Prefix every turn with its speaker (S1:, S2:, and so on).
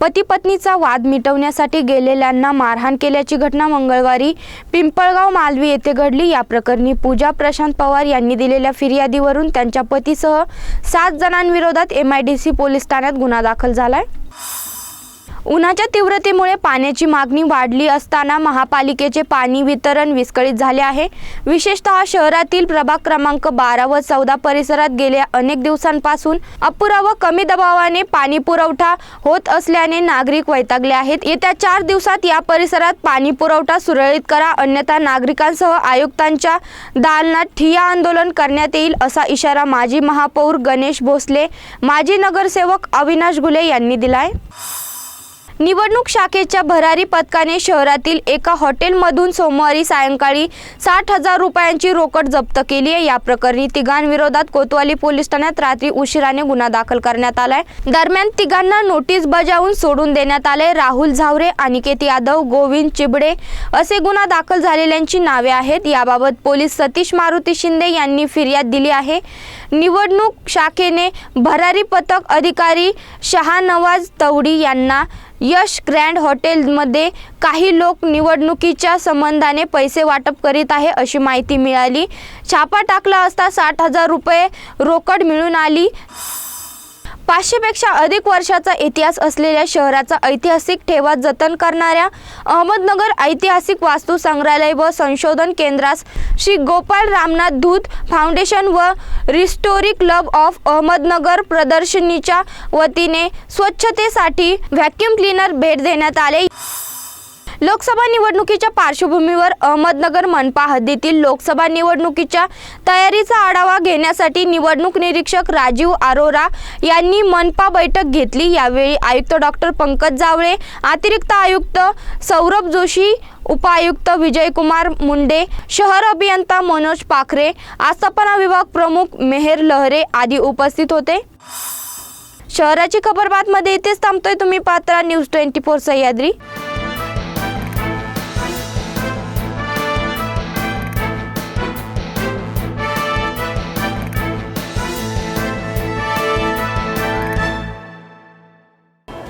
S1: पती पत्नीचा वाद मिटवण्यासाठी गेलेल्यांना मारहाण केल्याची घटना मंगळवारी पिंपळगाव मालवी येथे घडली. या प्रकरणी पूजा प्रशांत पवार यांनी दिलेल्या फिर्यादीवरून त्यांच्या पतीसह सात जणांविरोधात M I D C police ठाण्यात गुन्हा दाखल झालाय. उन्हाच्या तीव्रतेमुळे पाण्याची मागणी वाढली असताना महापालिकेचे पाणी वितरण विस्कळीत झाले आहे. विशेषतः शहरातील प्रभाग क्रमांक बारा व चौदा परिसरात गेल्या अनेक दिवसांपासून अपुरा व कमी दबावाने पाणी पुरवठा होत असल्याने नागरिक वैतागले आहेत. येत्या चार दिवसात या परिसरात पाणी पुरवठा सुरळीत करा अन्यथा नागरिकांसह आयुक्तांच्या दालनात ठिया आंदोलन करण्यात येईल असा इशारा माजी महापौर गणेश भोसले माजी नगरसेवक अविनाश घुले यांनी दिलाय. निवडणूक शाखेच्या भरारी पथकाने शहरातील एका हॉटेलमधून सोमवारी सायंकाळी साठ हजार रुपयांची रोकड जप्त केली आहे. या प्रकरणी तिघांविरोधात कोतवाली पोलीस ठाण्यात रात्री उशिराने गुन्हा दाखल करण्यात आलाय. दरम्यान तिघांना नोटीस बजावून सोडून देण्यात आले राहुल झावरे अनिकेत यादव गोविंद चिबडे असे गुन्हा दाखल झालेल्यांची नावे आहेत. याबाबत पोलीस सतीश मारुती शिंदे यांनी फिर्याद दिली आहे. निवडणूक शाखेने भरारी पथक अधिकारी शहानवाज तवडी यांना यश ग्रँड हॉटेलमध्ये काही लोक निवडणुकीच्या संबंधाने पैसे वाटप करीत आहे अशी माहिती मिळाली. छापा टाकला असता साठ हजार रुपये रोकड मिळून आली. पाचशेपेक्षा अधिक वर्षाचा इतिहास असलेल्या शहराचा ऐतिहासिक ठेवा जतन करणाऱ्या अहमदनगर ऐतिहासिक वास्तू संग्रहालय व संशोधन केंद्रास श्री गोपाल रामनाथ धूत फाउंडेशन व रिस्टोरी क्लब ऑफ अहमदनगर प्रदर्शनीच्या वतीने स्वच्छतेसाठी व्हॅक्युम क्लीनर भेट देण्यात आले. लोकसभा निवडणुकीच्या पार्श्वभूमीवर अहमदनगर मनपा हद्दीतील लोकसभा निवडणुकीच्या तयारीचा आढावा घेण्यासाठी निवडणूक निरीक्षक राजीव अरोरा यांनी मनपा बैठक घेतली. यावेळी आयुक्त डॉक्टर पंकज जावळे अतिरिक्त आयुक्त सौरभ जोशी उपायुक्त विजयकुमार मुंडे शहर अभियंता मनोज पाखरे आस्थापना विभाग प्रमुख मेहर लहरे आदी उपस्थित होते. शहराची खबर बातमध्ये इथेच थांबतोय तुम्ही. Patra news twenty four Sahyadri.